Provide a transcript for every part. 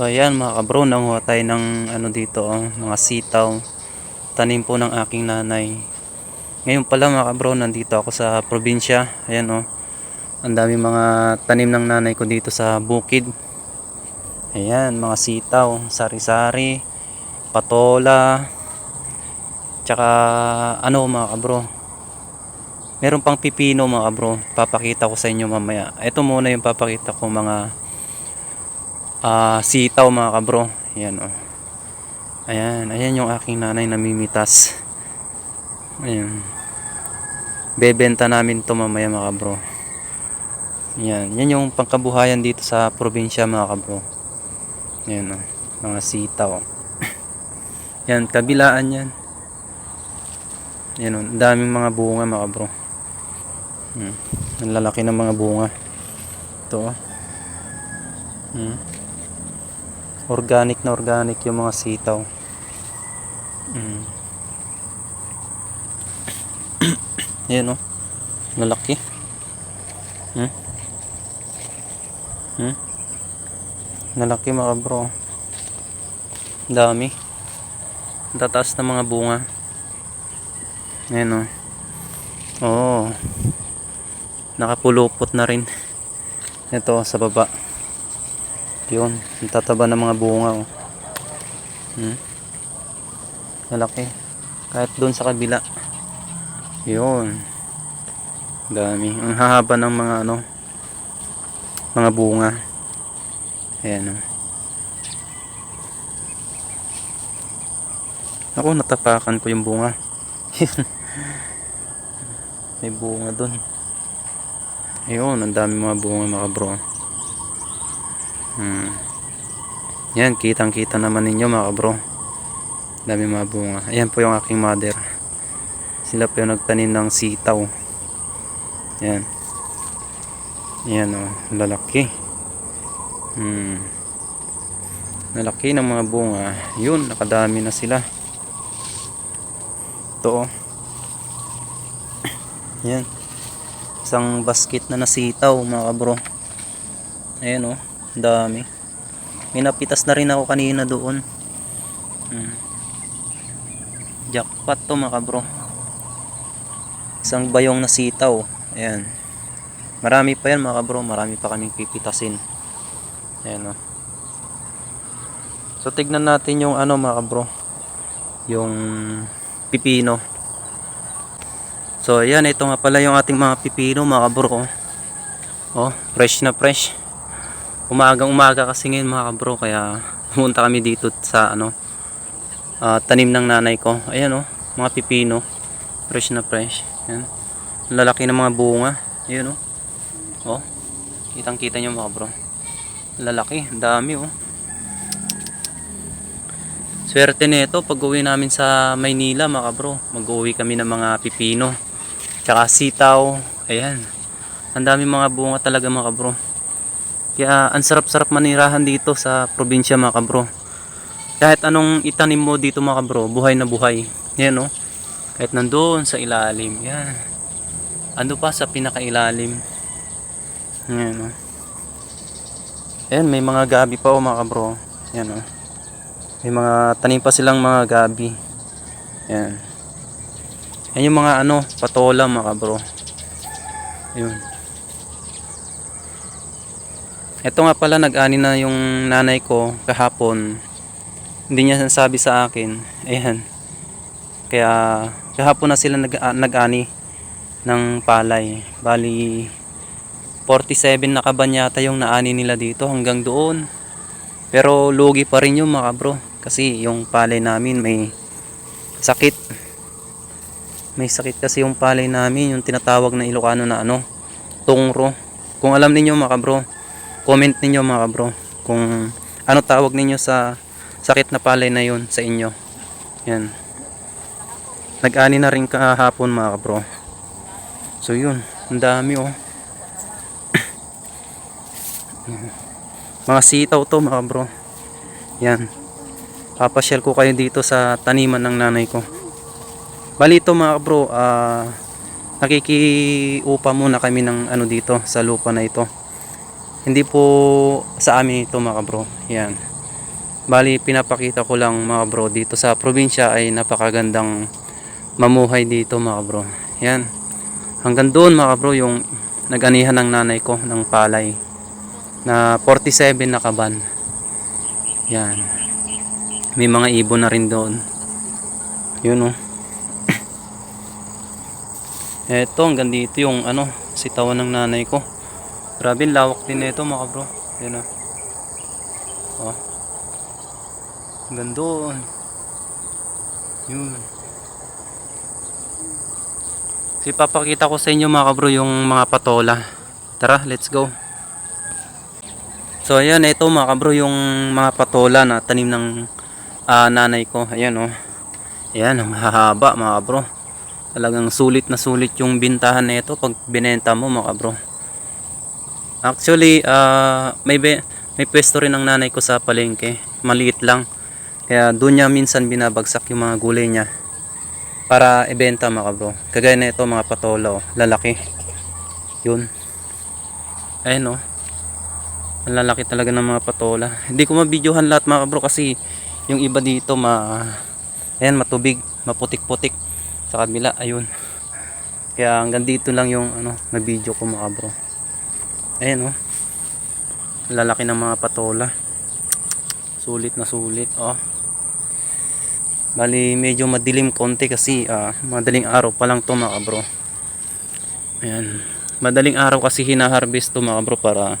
So ayan mga kabro, nanguha tayo ng ano dito, oh, mga sitaw. Tanim po ng aking nanay. Ngayon pala mga kabro, nandito ako sa probinsya. Ayan oh. Ang dami mga tanim ng nanay ko dito sa bukid. Ayan, mga sitaw, sari-sari, patola, tsaka ano mga kabro. Meron pang pipino mga kabro. Papakita ko sa inyo mamaya. Ito muna yung papakita ko mga ah sitaw mga kabro. Ayan oh. Ayan, ayan yung aking nanay namimitas. Ayan. Bebenta namin to mamaya mga kabro. Ayan, yan yung pangkabuhayan dito sa probinsya mga kabro. Ayan oh, mga sitaw. Yan, kabilaan yan. Yan oh, ang daming mga bunga mga kabro. Hmm. Ang lalaki ng mga bunga. Ito oh. Hmm. Organic na organic yung mga sitaw. Mm. Yan oh. Lalaki. Hmm? Hmm? Lalaki mga bro. Dami. Tataas ng mga bunga. Yan oh. Oo. Nakapulupot na rin. Ito sa baba. Yun. Ang tataba ng mga bunga oh. Hmm? Malaki. Kahit doon sa kabila. Yun. Dami. Ang hahaba ng mga ano mga bunga. Ayan oh. Ako natapakan ko yung bunga. May bunga doon. Ayun, ang dami mga bunga mga bro. Hmm. Yan, kitang kita naman ninyo mga bro. Dami mga bunga. Ayan po yung aking mother. Sila po yung nagtanim ng sitaw. Yan. Yan oh, lalaki. Hmm. Lalaki ng mga bunga. Yun, nakadami na sila. Ito oh. Yan. Isang basket na nasitaw mga bro. Ayan oh, ang dami. May napitas na rin ako kanina doon. Hmm. Jackpot to mga bro. Isang bayong nasitaw. Ayan. Marami pa yan mga bro. Marami pa kaming pipitasin. Ayan oh. So tignan natin yung ano mga bro. Yung pipino. So ayan, ito nga pala yung ating mga pipino mga bro. Oh, fresh na fresh. Umagang umaga kasi ngayon mga bro kaya pumunta kami dito sa ano ah, tanim ng nanay ko. Ayan oh, mga pipino. Fresh na fresh. Ayan. Lalaki ng mga bunga. Ayan oh. Oh. Kitang-kita niyo mga bro. Lalaki, dami oh. Swerte nito pag uwi namin sa Maynila mga bro. Mag-uwi kami ng mga pipino. Tsaka sitaw. Ayan. Ang dami mga bunga talaga mga bro. Kaya ang sarap-sarap manirahan dito sa probinsya mga bro. Kahit anong itanim mo dito mga bro, buhay na buhay. Yan no. Kahit nandoon sa ilalim. Yan. Ando pa sa pinakailalim. Yan no. Ayan, may mga gabi pa oh mga bro. Yan oh. May mga tanim pa silang mga gabi. Yan. Yan yung mga ano, patola mga bro. Ayun. Ito nga pala nag-ani na yung nanay ko kahapon. Hindi niya sabi sa akin. Ayan. Kaya kahapon na sila nag nag-ani ng palay. Bali 47 na kaban yata yung naani nila dito hanggang doon. Pero lugi pa rin yung mga bro. Kasi yung palay namin may sakit. May sakit kasi yung palay namin. Yung tinatawag na Ilocano na ano. Tungro. Kung alam ninyo mga bro. Comment ninyo mga bro. Kung ano tawag ninyo sa sakit na palay na yun sa inyo. Yan. Nag-ani na rin kahapon mga bro. So yun. Ang dami oh. mga sitaw to mga bro yan papasyal ko kayo dito sa taniman ng nanay ko bali ito mga bro ah nakikiupa muna kami ng ano dito sa lupa na ito hindi po sa amin ito mga bro yan Bali, pinapakita ko lang mga bro, dito sa probinsya ay napakagandang mamuhay dito mga bro. Yan. Hanggang doon mga bro, yung nag-anihan ng nanay ko ng palay na 47 na kaban. Yan. May mga ibon na rin doon. Yun oh. Eto, hanggang dito yung ano, sitawan ng nanay ko. Grabe, lawak din nito mga bro. Yan oh. Oh. Hanggang doon. Yun. Si papakita ko sa inyo mga kabro yung mga patola. Tara, let's go. So ayan, ito mga kabro yung mga patola na tanim ng ah, nanay ko. Ayan oh. Ayan, ang hahaba mga kabro. Talagang sulit na sulit yung bintahan na ito pag binenta mo mga kabro. Actually, ah, may be- may pwesto rin ang nanay ko sa palengke. Maliit lang. Kaya doon niya minsan binabagsak yung mga gulay niya para ibenta mga bro. Kagaya na ito mga patola oh, lalaki. Yun. Ayun oh. Ang lalaki talaga ng mga patola. Hindi ko mabidyohan lahat mga bro kasi yung iba dito ma ayan matubig, maputik-putik sa kabila. Ayun. Kaya hanggang dito lang yung ano, na video ko mga bro. Ayan oh. Lalaki ng mga patola. Sulit na sulit oh. Bali medyo madilim konti kasi ah, madaling araw pa lang to mga bro. Ayan. Madaling araw kasi hinaharvest to mga bro para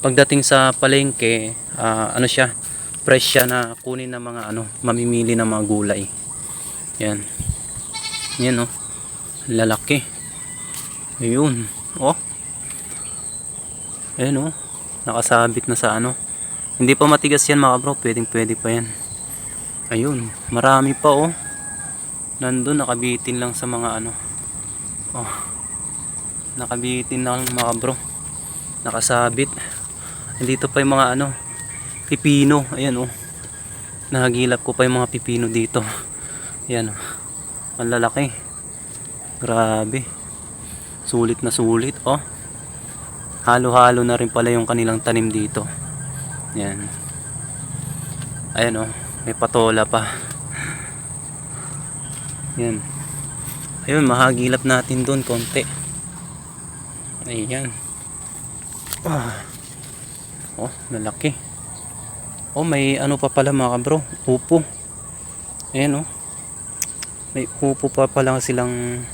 pagdating sa palengke, ah, ano siya, fresh siya na kunin ng mga ano, mamimili ng mga gulay. Yan. Yan oh. Lalaki. Ayun. Oh. Ayan oh. Nakasabit na sa ano. Hindi pa matigas yan mga bro. Pwedeng pwede pa yan. Ayun, marami pa oh. Nandun nakabitin lang sa mga ano. Oh. Nakabitin lang mga bro. Nakasabit. Nandito pa yung mga ano, pipino. Ayan oh. Nahagilap ko pa yung mga pipino dito. Ayan oh. Ang lalaki. Grabe. Sulit na sulit oh. Halo-halo na rin pala yung kanilang tanim dito. Ayan. Ayan oh. May patola pa. Yan. Ayun, mahagilap natin doon konti. Ayan. Ah. Oh, lalaki. Oh, may ano pa pala mga bro. Upo. Ayan oh. May upo pa pala silang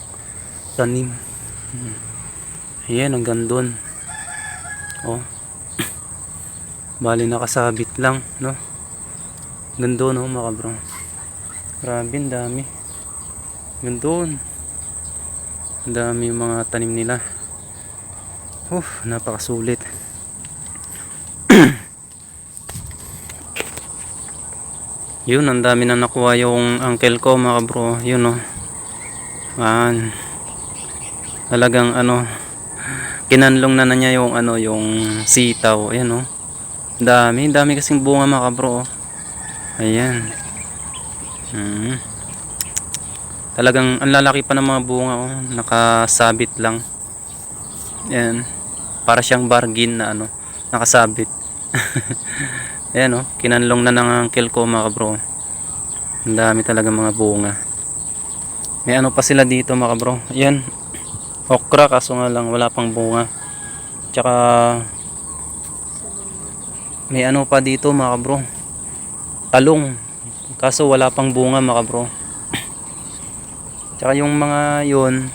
tanim. Hmm. Ayan, hanggang doon. Oh. Bali nakasabit lang, no? Gando no mga bro. Grabe, dami. Gandun. Ang dami yung mga tanim nila. Uf, napakasulit. Yun, ang dami na nakuha yung uncle ko mga bro. Yun oh. Yan. Talagang ano, kinanlong na na niya yung ano, yung sitaw. Ayan oh. Dami, dami kasing bunga mga bro. oh. Ayan. Hmm. Talagang ang lalaki pa ng mga bunga oh, nakasabit lang. Ayan. Para siyang bargain na ano, nakasabit. Ayan oh, kinanlong na ng uncle ko mga bro. Ang dami talaga mga bunga. May ano pa sila dito mga bro. Ayan. Okra kaso nga lang wala pang bunga. Tsaka may ano pa dito mga bro. Talong. Kaso wala pang bunga mga bro. Tsaka yung mga yun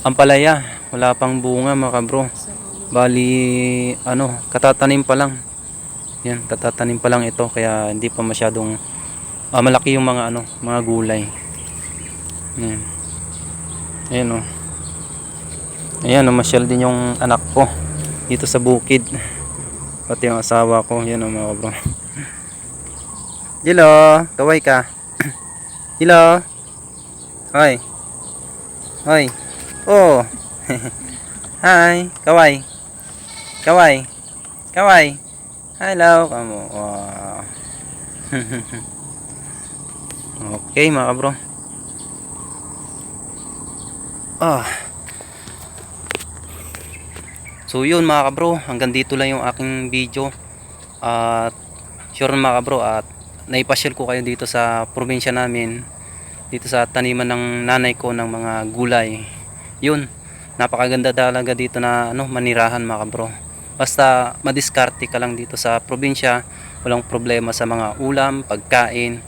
ampalaya. Wala pang bunga mga bro. Bali ano katatanim pa lang. Yan katatanim pa lang ito kaya hindi pa masyadong ah, malaki yung mga ano mga gulay. Yan. Ayan o ayan o masyal din yung anak ko dito sa bukid pati yung asawa ko yan o mga bro Hello, kaway ka. Hello. Hoy. Hoy. Oh. Hi, kaway. Kaway. Kaway. Hello, kamo. Wow. okay, mga bro. Ah. So yun mga kabro, hanggang dito lang yung aking video. At sure mga kabro at naipasyal ko kayo dito sa probinsya namin dito sa taniman ng nanay ko ng mga gulay. Yun napakaganda talaga dito na ano manirahan mga kabro. Basta madiskarte ka lang dito sa probinsya walang problema sa mga ulam pagkain.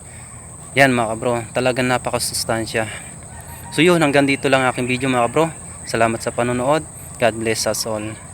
Yan mga kabro talagang napakasustansya. So yun hanggang dito lang aking video mga kabro. Salamat sa panonood. God bless us all